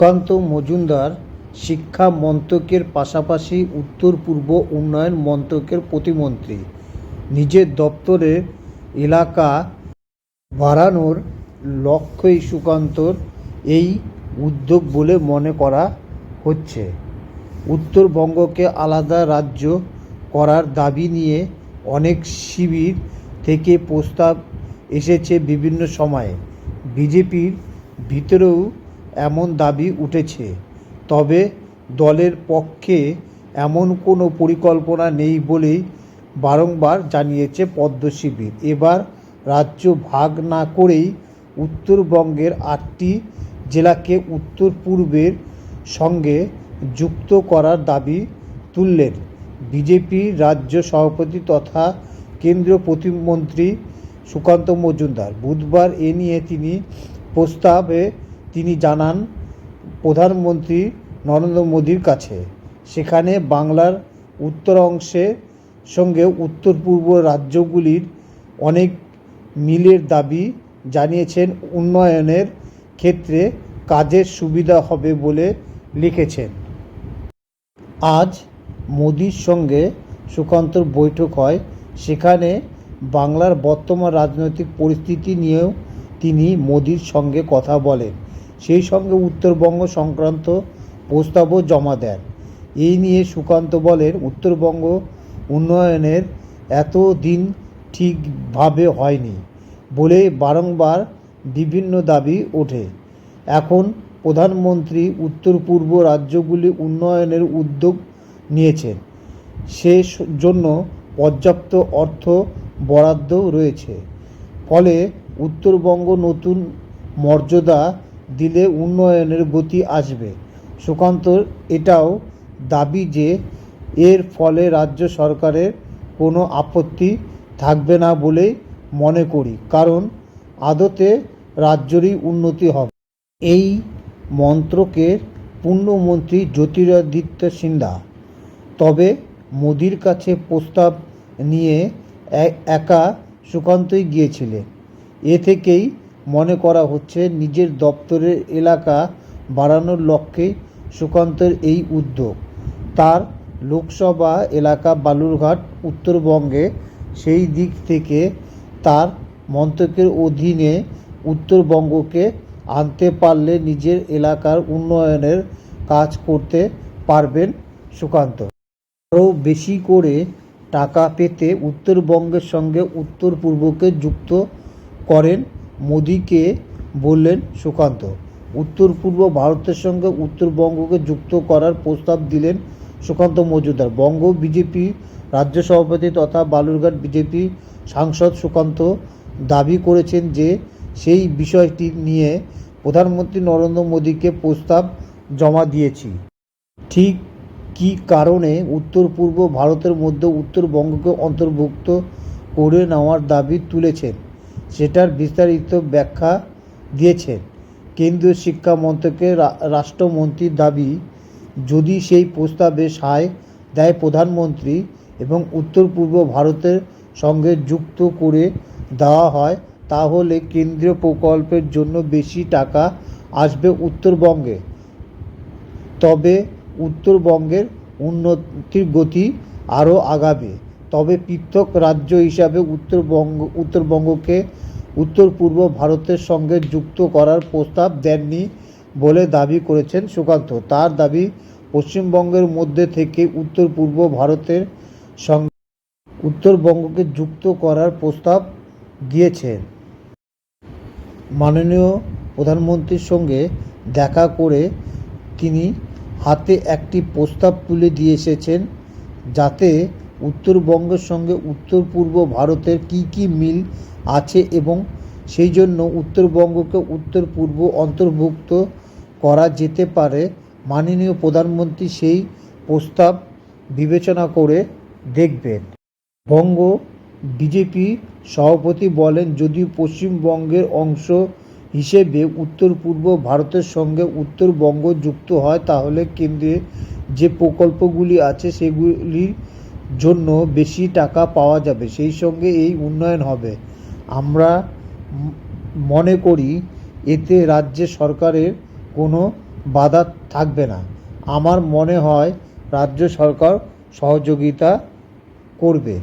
সুকান্ত মজুমদার শিক্ষা মন্ত্রকের পাশাপাশি উত্তর পূর্ব উন্নয়ন মন্ত্রকের প্রতিমন্ত্রী। নিজের দপ্তরের এলাকা বাড়ানোর লক্ষ্যই সুকান্তর এই উদ্যোগ বলে মনে করা হচ্ছে। উত্তরবঙ্গকে আলাদা রাজ্য করার দাবি নিয়ে অনেক শিবির থেকে প্রস্তাব এসেছে বিভিন্ন সময়ে। বিজেপির ভিতরেও এমন দাবি উঠেছে। তবে দলের পক্ষে এমন কোনো পরিকল্পনা নেই বলেই বারংবার জানিয়েছে পদ্ম শিবির। এবার রাজ্য ভাগ না করেই উত্তরবঙ্গের আটটি জেলাকে উত্তর পূর্বের সঙ্গে যুক্ত করার দাবি তুললেন বিজেপি রাজ্য সভাপতি তথা কেন্দ্রীয় প্রতিমন্ত্রী সুকান্ত মজুমদার। বুধবার এ নিয়ে তিনি প্রস্তাবে তিনি জানান, প্রধানমন্ত্রী নরেন্দ্র মোদীর কাছে, সেখানে বাংলার উত্তর অংশের সঙ্গে উত্তর পূর্ব রাজ্যগুলির অনেক মিলের দাবি জানিয়েছেন, উন্নয়নের ক্ষেত্রে কাজের সুবিধা হবে বলে লিখেছেন। আজ মোদির সঙ্গে সুকান্তর বৈঠক হয়, সেখানে বাংলার বর্তমান রাজনৈতিক পরিস্থিতি নিয়েও তিনি মোদির সঙ্গে কথা বলেন। সেই সঙ্গে উত্তরবঙ্গ সংক্রান্ত প্রস্তাবও জমা দেন। এই নিয়ে সুকান্ত বলেন, উত্তরবঙ্গ উন্নয়নের এত দিন ঠিকভাবে হয়নি বলে বারংবার বিভিন্ন দাবি ওঠে। এখন প্রধানমন্ত্রী উত্তর পূর্ব রাজ্যগুলি উন্নয়নের উদ্যোগ নিয়েছেন সে জন্য পর্যাপ্ত অর্থ বরাদ্দ রয়েছে। ফলে উত্তরবঙ্গ নতুন মর্যাদা দিলে উন্নয়নের গতি আসবে। সুকান্তর এটাও দাবি যে এর ফলে রাজ্য সরকারের কোনো আপত্তি থাকবে না বলেই মনে করি, কারণ আদতে রাজ্যেরই উন্নতি হবে। এই মন্ত্রকের পূর্ণমন্ত্রী জ্যোতিরাদিত্য সিন্ধা তবে মোদির কাছে প্রস্তাব নিয়ে একা সুকান্তই গিয়েছিলেন। এ থেকেই মনে করা হচ্ছে নিজের দপ্তরের এলাকা বাড়ানোর লক্ষ্যেই সুকান্তের এই উদ্যোগ। তার লোকসভা এলাকা বালুরঘাট, উত্তরবঙ্গে সেই দিক থেকে তার মন্ত্রকের অধীনে উত্তরবঙ্গকে আনতে পারলে নিজের এলাকার উন্নয়নের কাজ করতে পারবেন সুকান্ত। আরও বেশি করে টাকা পেতে উত্তরবঙ্গের সঙ্গে উত্তর পূর্বকে যুক্ত করেন মোদিকে বললেন সুকান্ত। উত্তর পূর্ব ভারতের সঙ্গে উত্তরবঙ্গকে যুক্ত করার প্রস্তাব দিলেন সুকান্ত মজুমদার। বঙ্গ বিজেপি রাজ্য সভাপতি তথা বালুরঘাট বিজেপি সাংসদ সুকান্ত দাবি করেছেন যে সেই বিষয়টি নিয়ে প্রধানমন্ত্রী নরেন্দ্র মোদীকে প্রস্তাব জমা দিয়েছি। ঠিক কী কারণে উত্তর পূর্ব ভারতের মধ্যে উত্তরবঙ্গকে অন্তর্ভুক্ত করে নেওয়ার দাবি তুলেছেন? সেটার বিস্তারিত ব্যাখ্যা দিয়েছেন। কেন্দ্রীয় শিক্ষা মন্ত্রকের রাষ্ট্রমন্ত্রীর দাবি, যদি সেই প্রস্তাবে সায় দেয় প্রধানমন্ত্রী এবং উত্তর পূর্ব ভারতের সঙ্গে যুক্ত করে দেওয়া হয়, তাহলে কেন্দ্রীয় প্রকল্পের জন্য বেশি টাকা আসবে উত্তরবঙ্গে। তবে উত্তরবঙ্গের উন্নতির গতি আরও আগাবে। তবে পৃথক রাজ্য হিসাবে উত্তরবঙ্গ, উত্তরবঙ্গকে উত্তর পূর্ব ভারতের সঙ্গে যুক্ত করার প্রস্তাব দেননি বলে দাবি করেছেন সুকান্ত। তার দাবি, পশ্চিমবঙ্গের মধ্যে থেকে উত্তর পূর্ব ভারতের সঙ্গে উত্তরবঙ্গকে যুক্ত করার প্রস্তাব দিয়েছেন মাননীয় প্রধানমন্ত্রীর সঙ্গে দেখা করে তিনি হাতে একটি প্রস্তাব তুলে দিয়ে এসেছেন যাতে উত্তরবঙ্গের সঙ্গে উত্তর পূর্ব ভারতের কী কী মিল আছে এবং সেই জন্য উত্তরবঙ্গকে উত্তর পূর্ব অন্তর্ভুক্ত করা যেতে পারে, মাননীয় প্রধানমন্ত্রী সেই প্রস্তাব বিবেচনা করে দেখবেন। বঙ্গ বিজেপি সভাপতি বলেন যদি পশ্চিমবঙ্গের অংশ হিসেবে উত্তর পূর্ব ভারতের সঙ্গে উত্তরবঙ্গ যুক্ত হয়, তাহলে কেন্দ্রে যে প্রকল্পগুলি আছে সেগুলির জন্য বেশি টাকা পাওয়া যাবে। সেই সঙ্গে এই উন্নয়ন হবে। আমরা মনে করি, এতে রাজ্য সরকারের কোনো বাধা থাকবে না। আমার মনে হয়, রাজ্য সরকার সহযোগিতা করবে।